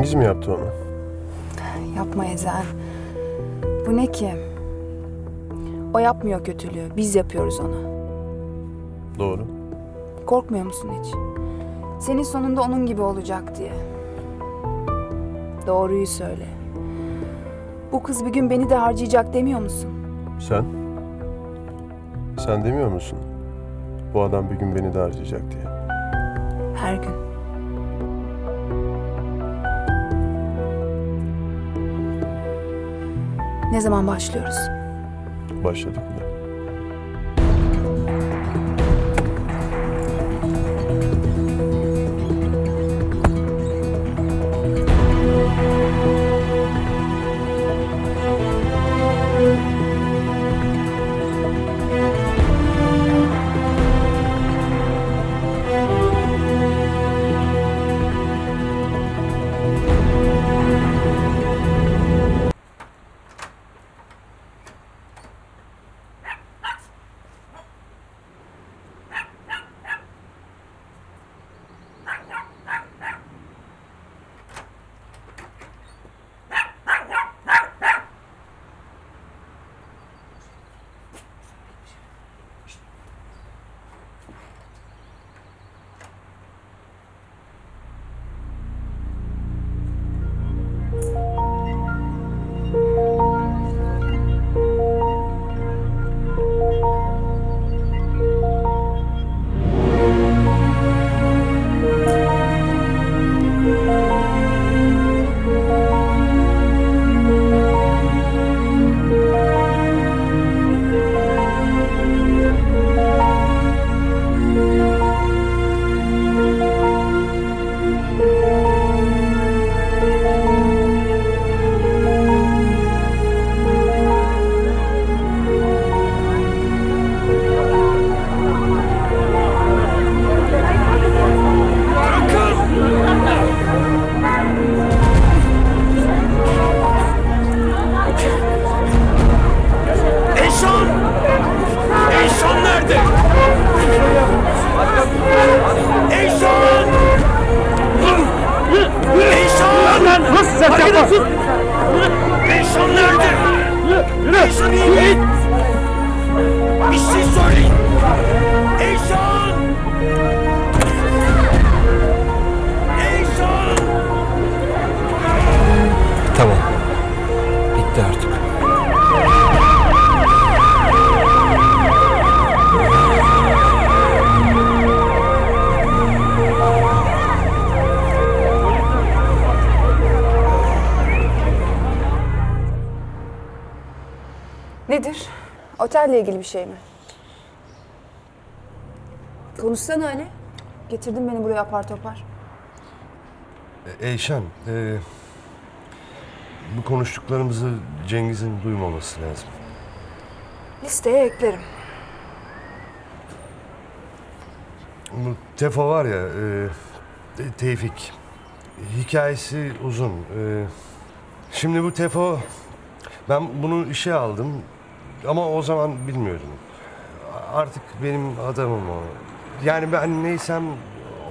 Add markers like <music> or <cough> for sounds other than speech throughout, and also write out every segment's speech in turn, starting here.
Cengiz mi yaptı onu? Yapma Ezel. Bu ne ki? O yapmıyor kötülüğü. Biz yapıyoruz ona. Doğru. Korkmuyor musun hiç? Senin sonunda onun gibi olacak diye. Doğruyu söyle. Bu kız bir gün beni de harcayacak demiyor musun? Sen? Sen demiyor musun? Bu adam bir gün beni de harcayacak diye. Her gün. Ne zaman başlıyoruz? Başladık bile. 归 Otelle ilgili bir şey mi? Konuşsana Ali. Getirdin beni buraya apar topar. Eyşan, e, bu konuştuklarımızı Cengiz'in duymaması lazım. Listeye eklerim. Bu Tefo var ya, e, Te- Tevfik. Hikayesi uzun. E, şimdi bu Tefo, ben bunu işe aldım ama o zaman bilmiyordum. Artık benim adamım o. Yani ben neysem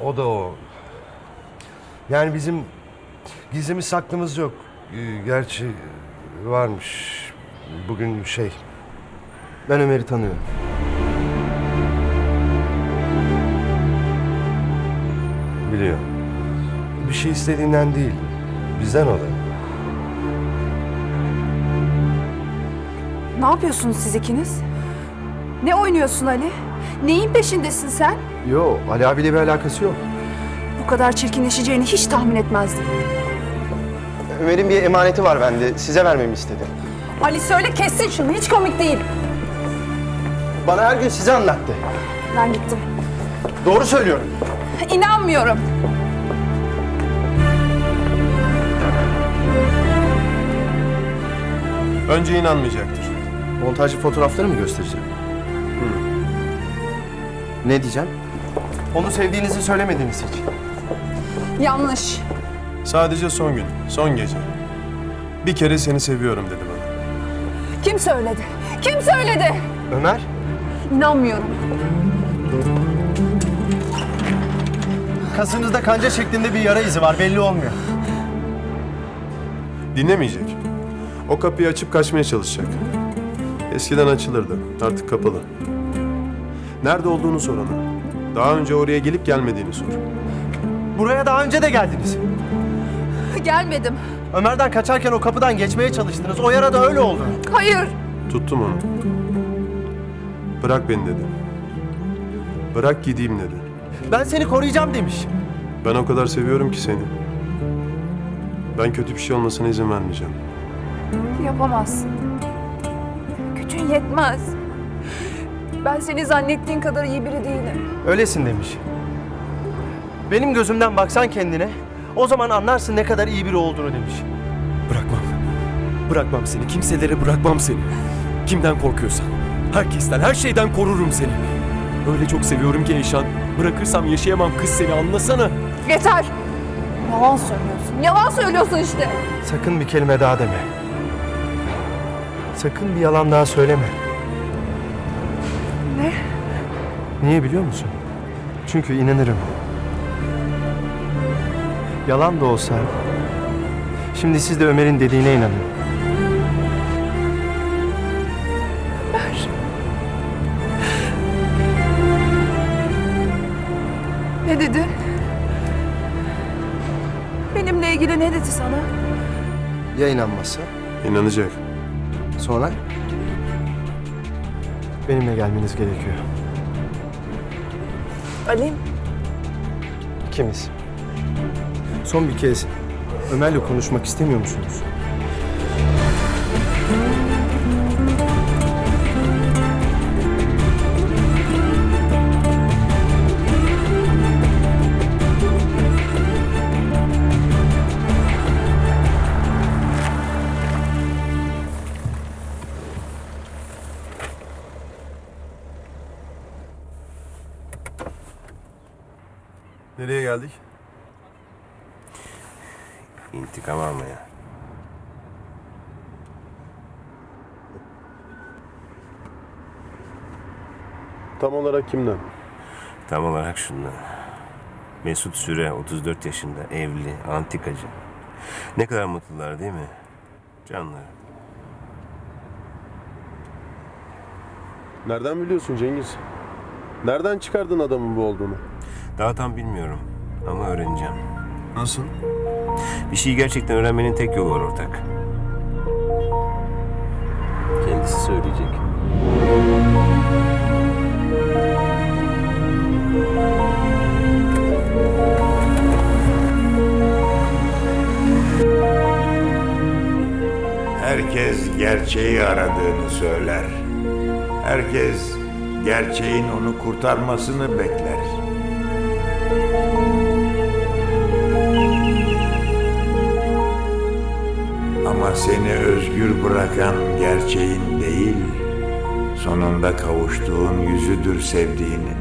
o da o. Yani bizim gizlimiz saklımız yok. E, gerçi varmış. Bugün şey, Ben Ömer'i tanıyorum. biliyor. Bir şey istediğinden değil, bizden o da. Ne yapıyorsunuz siz ikiniz? Ne oynuyorsun Ali? Neyin peşindesin sen? Yo, Ali abiyle bir alakası yok. Bu kadar çirkinleşeceğini hiç tahmin etmezdim. Ömer'in bir emaneti var bende. Size vermemi istedi. Ali söyle kessin şunu. Hiç komik değil. Bana her gün size anlattı. Ben gittim. Doğru söylüyorum. İnanmıyorum. Önce inanmayacaktır. Montajlı fotoğrafları mı göstereceğim? Ne diyeceğim? Onu sevdiğinizi söylemediniz hiç. Yanlış. Sadece son gün, son gece. Bir kere seni seviyorum dedi bana. Kim söyledi? Kim söyledi? Ömer, İnanmıyorum. kasınızda kanca şeklinde bir yara izi var. Belli olmuyor. Dinlemeyecek. O kapıyı açıp kaçmaya çalışacak. Eskiden açılırdı. Artık kapalı. Nerede olduğunu sor ona. Daha önce oraya gelip gelmediğini sor. Buraya daha önce de geldiniz. Gelmedim. Ömer'den kaçarken o kapıdan geçmeye çalıştınız. O yara da öyle oldu. Hayır. Tuttum onu. Bırak beni dedi. Bırak gideyim dedi. Ben seni koruyacağım demiş. Ben o kadar seviyorum ki seni. Ben kötü bir şey olmasına izin vermeyeceğim. Yapamazsın. Yetmez. Ben seni zannettiğin kadar iyi biri değilim. Öylesin demiş. Benim gözümden baksan kendine, o zaman anlarsın ne kadar iyi biri olduğunu demiş. Bırakmam. Bırakmam seni. Kimselere bırakmam seni. Kimden korkuyorsan. Herkesten, her şeyden korurum seni. Öyle çok seviyorum ki Eyşan. Bırakırsam yaşayamam kız seni anlasana. Yeter. Yalan söylüyorsun. Yalan söylüyorsun işte. Sakın bir kelime daha deme. Sakın bir yalan daha söyleme. Ne? Niye biliyor musun? Çünkü inanırım. Yalan da olsa, şimdi siz de Ömer'in dediğine inanın. Ne dedi? Benimle ilgili ne dedi sana? Ya inanmazsa? İnanacak. Sonra? Benimle gelmeniz gerekiyor. Ali. İkimiz. Son bir kez Ömer'le konuşmak istemiyor musunuz? Tam olarak kimden? Tam olarak şundan. Mesut Süre 34 yaşında, evli, antikacı. Ne kadar mutlular değil mi? Canlar. Nereden biliyorsun Cengiz? Nereden çıkardın adamın bu olduğunu? Daha tam bilmiyorum ama öğreneceğim. Nasıl? Bir şeyi gerçekten öğrenmenin tek yolu var ortak. Kendisi söyleyecek. Herkes gerçeği aradığını söyler. Herkes gerçeğin onu kurtarmasını bekler. Ama seni özgür bırakan gerçeğin değil, sonunda kavuştuğun yüzüdür sevdiğinin.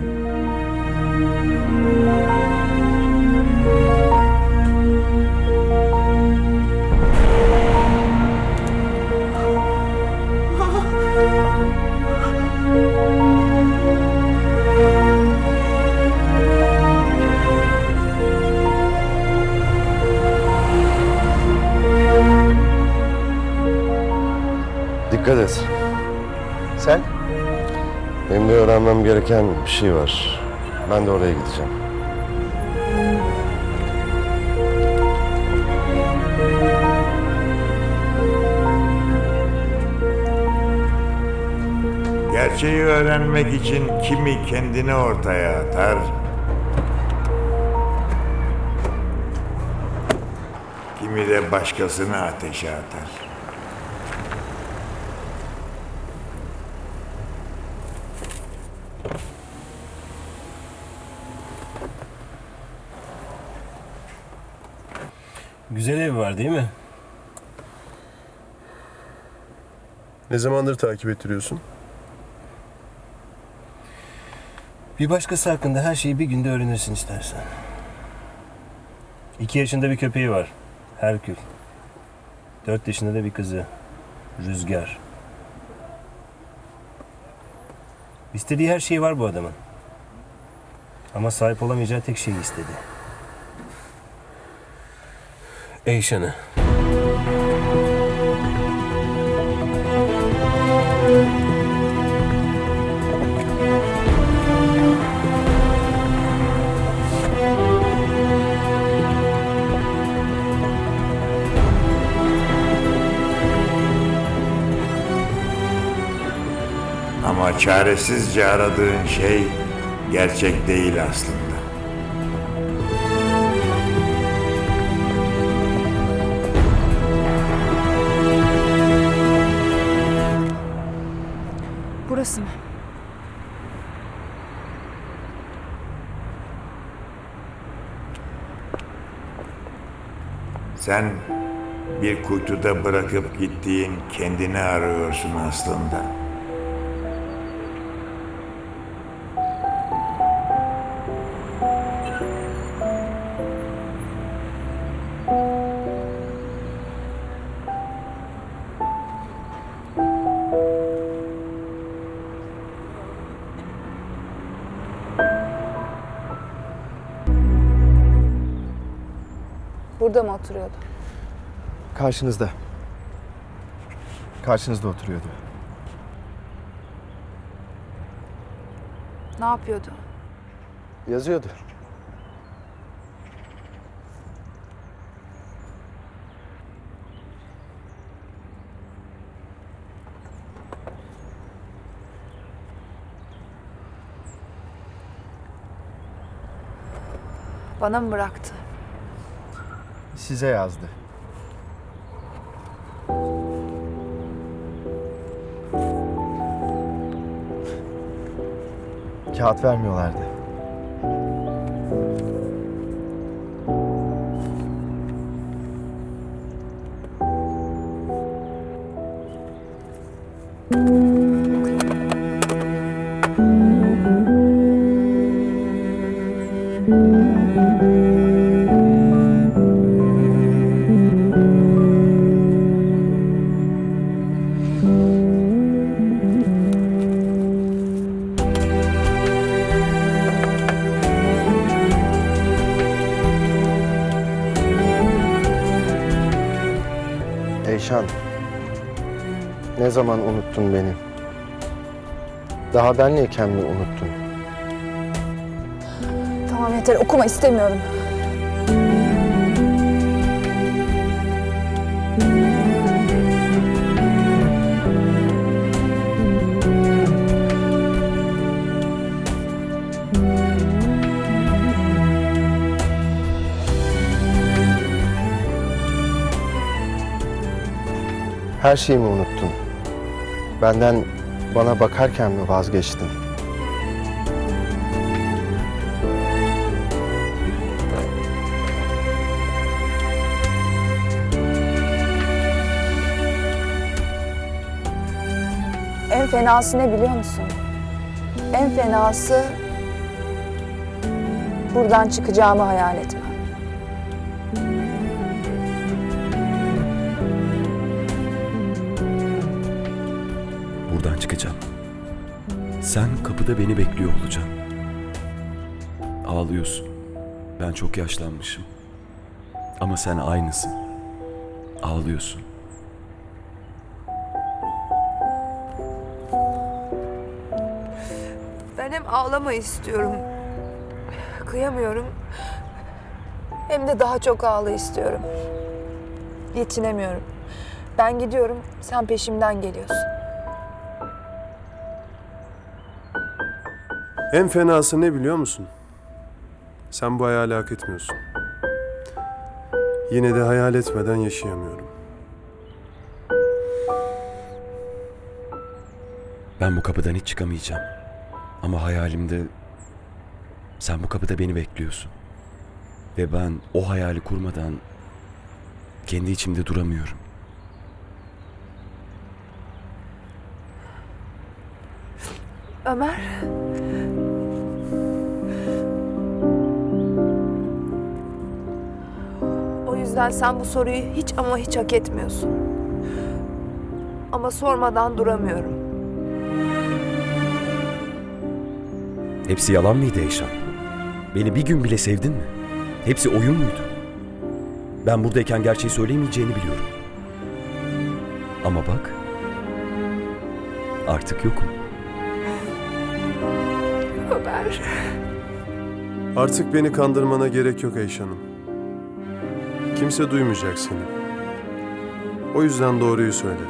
Dikkat et. Sen? Benim de öğrenmem gereken bir şey var. Ben de oraya gideceğim. Gerçeği öğrenmek için kimi kendini ortaya atar, kimi de başkasını ateşe atar. Güzel ev var değil mi? Ne zamandır takip ettiriyorsun? Bir başkası hakkında her şeyi bir günde öğrenirsin istersen. İki yaşında bir köpeği var. Herkül. Dört yaşında da bir kızı. Rüzgar. İstediği her şey var bu adamın. Ama sahip olamayacağı tek şeyi istedi. Eyşan'ı. Ama çaresizce aradığın şey gerçek değil aslında. Burası mı? Sen bir kuytuda bırakıp gittiğin kendini arıyorsun aslında. Oturuyordu? Karşınızda. Karşınızda oturuyordu. Ne yapıyordu? Yazıyordu. Bana mı bıraktı? Size yazdı. Kağıt vermiyorlardı. Daha benleyken mi unuttun? Tamam yeter okuma istemiyorum. Her şeyi mi unuttun? Benden bana bakarken mi vazgeçtin? En fenası ne biliyor musun? En fenası buradan çıkacağımı hayal etmem. Sen kapıda beni bekliyor olacaksın. Ağlıyorsun. Ben çok yaşlanmışım. Ama sen aynısın. Ağlıyorsun. Ben hem ağlamayı istiyorum. Kıyamıyorum. Hem de daha çok ağla istiyorum. Yetinemiyorum. Ben gidiyorum, sen peşimden geliyorsun. En fenası ne biliyor musun? Sen bu hayali hak etmiyorsun. Yine de hayal etmeden yaşayamıyorum. Ben bu kapıdan hiç çıkamayacağım. Ama hayalimde sen bu kapıda beni bekliyorsun. Ve ben o hayali kurmadan kendi içimde duramıyorum. Ömer. Yüzden sen bu soruyu hiç ama hiç hak etmiyorsun. Ama sormadan duramıyorum. Hepsi yalan mıydı Eyşan? Beni bir gün bile sevdin mi? Hepsi oyun muydu? Ben buradayken gerçeği söyleyemeyeceğini biliyorum. Ama bak, artık yokum. Ömer. Artık beni kandırmana gerek yok Eyşan'ım. Kimse duymayacak seni. O yüzden doğruyu söyle.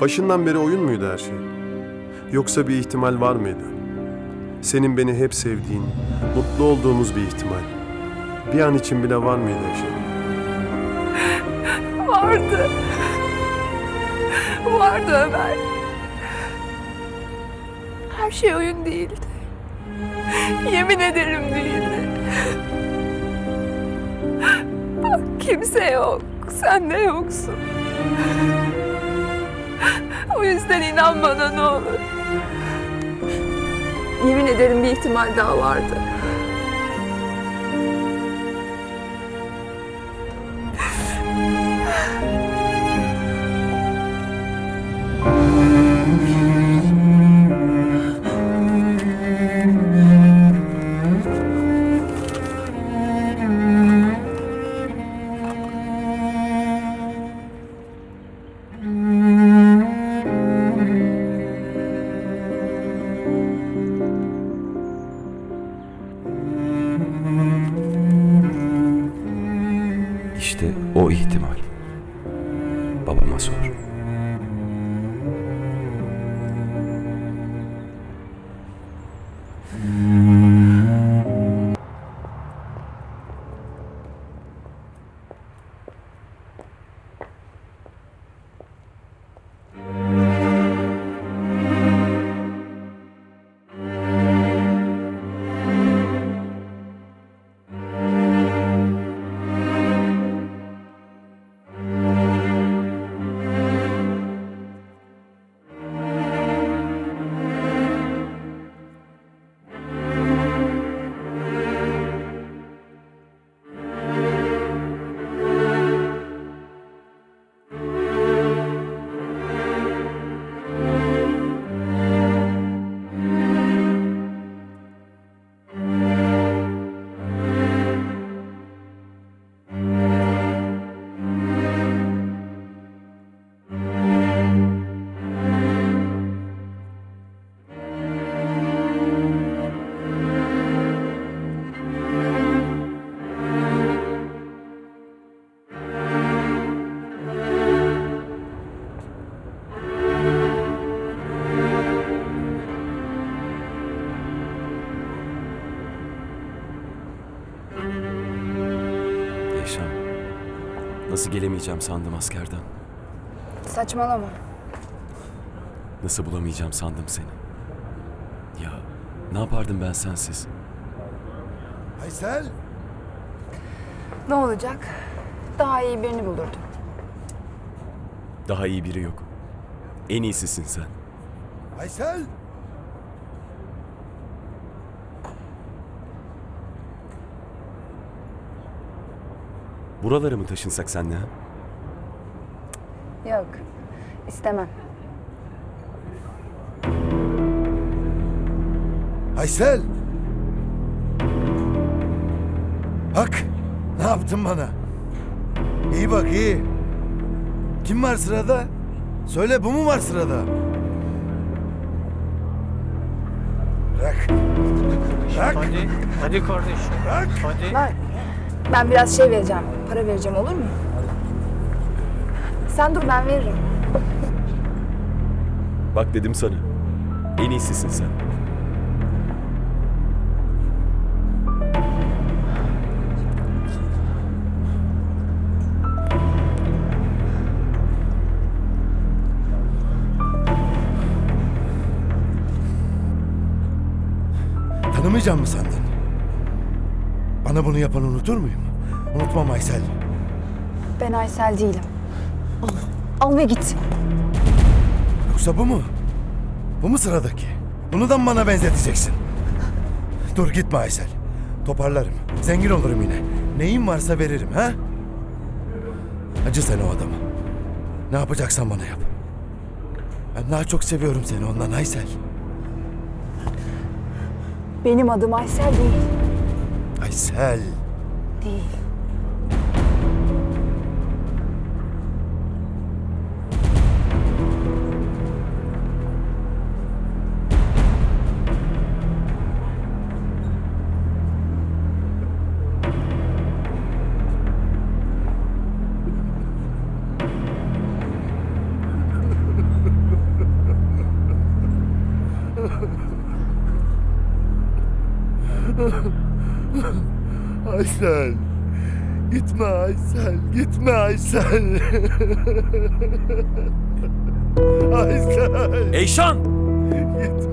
Başından beri oyun muydu her şey? Yoksa bir ihtimal var mıydı? Senin beni hep sevdiğin, mutlu olduğumuz bir ihtimal. Bir an için bile var mıydı Eyşan? <laughs> Vardı. Vardı Ömer. Her şey oyun değildi. Yemin ederim değildi. Kimse yok. Sen de yoksun. O yüzden inan bana ne olur. Yemin ederim bir ihtimal daha vardı. İşte Eşan. Nasıl gelemeyeceğim sandım askerden. Saçmalama. Nasıl bulamayacağım sandım seni. Ya ne yapardım ben sensiz? Aysel! Ne olacak? Daha iyi birini bulurdum. Daha iyi biri yok. En iyisisin sen. Aysel! Buralara mı taşınsak senle ha? Yok. istemem. Aysel! Bak, ne yaptın bana? İyi bak, iyi. Kim var sırada? Söyle, bu mu var sırada? Bırak. Bırak. Hadi, hadi kardeşim. Bırak. Hadi. Bak. Ben biraz şey vereceğim. Para vereceğim olur mu? Sen dur ben veririm. Bak dedim sana. En iyisisin sen. Tanımayacağım mı sandın? Bana bunu yapan unutur muyum? Unutmam Aysel. Ben Aysel değilim. Al. Al ve git. Yoksa bu mu? Bu mu sıradaki? Bunu da mı bana benzeteceksin? Dur gitme Aysel. Toparlarım. Zengin olurum yine. Neyim varsa veririm ha? Acı sen o adama. Ne yapacaksan bana yap. Ben daha çok seviyorum seni ondan Aysel. Benim adım Aysel değil. Aysel. Değil. <laughs> Aysel. Gitme Aysel. Gitme Aysel. <laughs> Aysel. Eyşan! Gitme.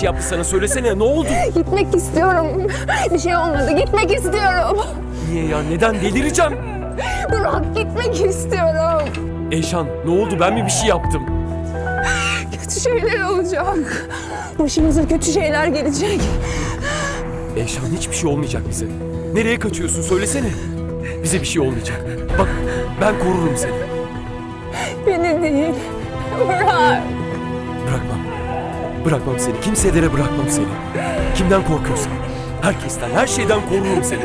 Şey yaptı sana? Söylesene ne oldu? Gitmek istiyorum. Bir şey olmadı. Gitmek istiyorum. Niye ya? Neden? Delireceğim. Bırak gitmek istiyorum. Eyşan ne oldu? Ben mi bir şey yaptım? Kötü şeyler olacak. Başımıza kötü şeyler gelecek. Eyşan hiçbir şey olmayacak bize. Nereye kaçıyorsun? Söylesene. Bize bir şey olmayacak. Bak ben korurum seni. Beni değil. Bırak. Bırakmam. Seni. Kimselere bırakmam seni. Kimden korkuyorsan. Herkesten, her şeyden korurum seni.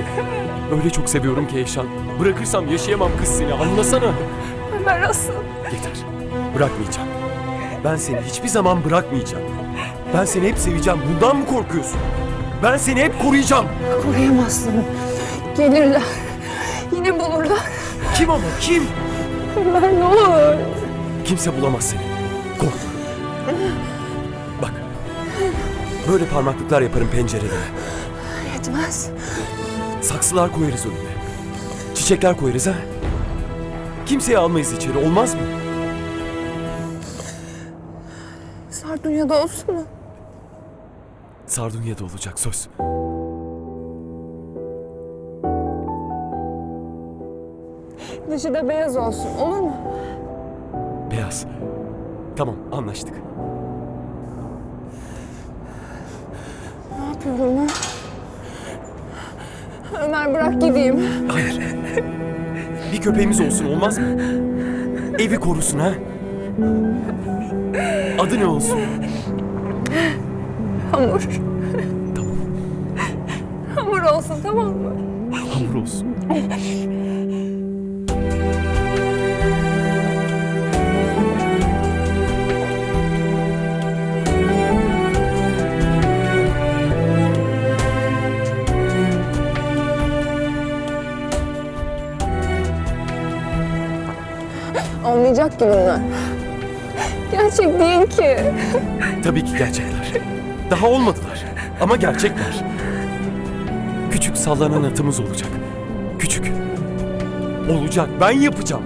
Öyle çok seviyorum ki Eyşan. Bırakırsam yaşayamam kız seni. Anlasana. Ömer asıl. Yeter. Bırakmayacağım. Ben seni hiçbir zaman bırakmayacağım. Ben seni hep seveceğim. Bundan mı korkuyorsun? Ben seni hep koruyacağım. Koruyamazsın. Gelirler. Yine bulurlar. Kim ama kim? Ömer ne olur. Kimse bulamaz seni. Böyle parmaklıklar yaparım pencerede. Yetmez. Saksılar koyarız önüne. Çiçekler koyarız ha. Kimseyi almayız içeri olmaz mı? Sardunya'da olsun mu? Sardunya'da olacak söz. Dışı da beyaz olsun. Olur mu? Beyaz. Tamam anlaştık. Yapıyorum ben? Ömer bırak gideyim. Hayır. Bir köpeğimiz olsun olmaz mı? Evi korusun ha. Adı ne olsun? Hamur. Tamam. Hamur olsun tamam mı? Hamur olsun. Ki bunlar. Gerçek değil ki. Tabii ki gerçekler. Daha olmadılar. Ama gerçekler. Küçük sallanan atımız olacak. Küçük. Olacak. Ben yapacağım.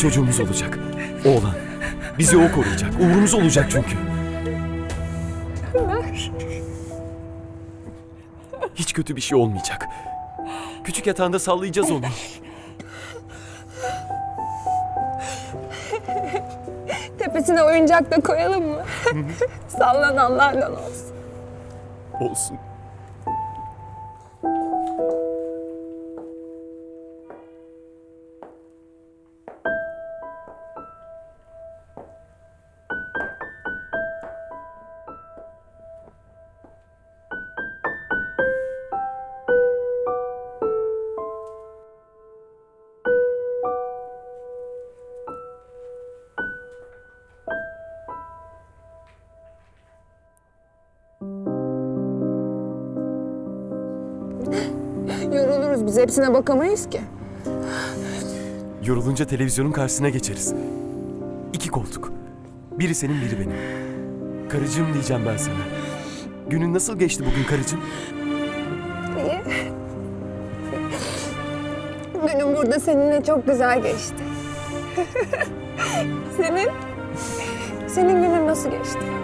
Çocuğumuz olacak. Oğlan. Bizi o koruyacak. Uğrumuz olacak çünkü. Hiç kötü bir şey olmayacak. Küçük yatağında sallayacağız onu. Tepesine oyuncak da koyalım mı? Sallananlardan olsun. Olsun. Hepsine bakamayız ki. Yorulunca televizyonun karşısına geçeriz. İki koltuk. Biri senin biri benim. Karıcığım diyeceğim ben sana. Günün nasıl geçti bugün karıcığım? İyi. Günüm burada seninle çok güzel geçti. <laughs> Senin? Senin günün nasıl geçti?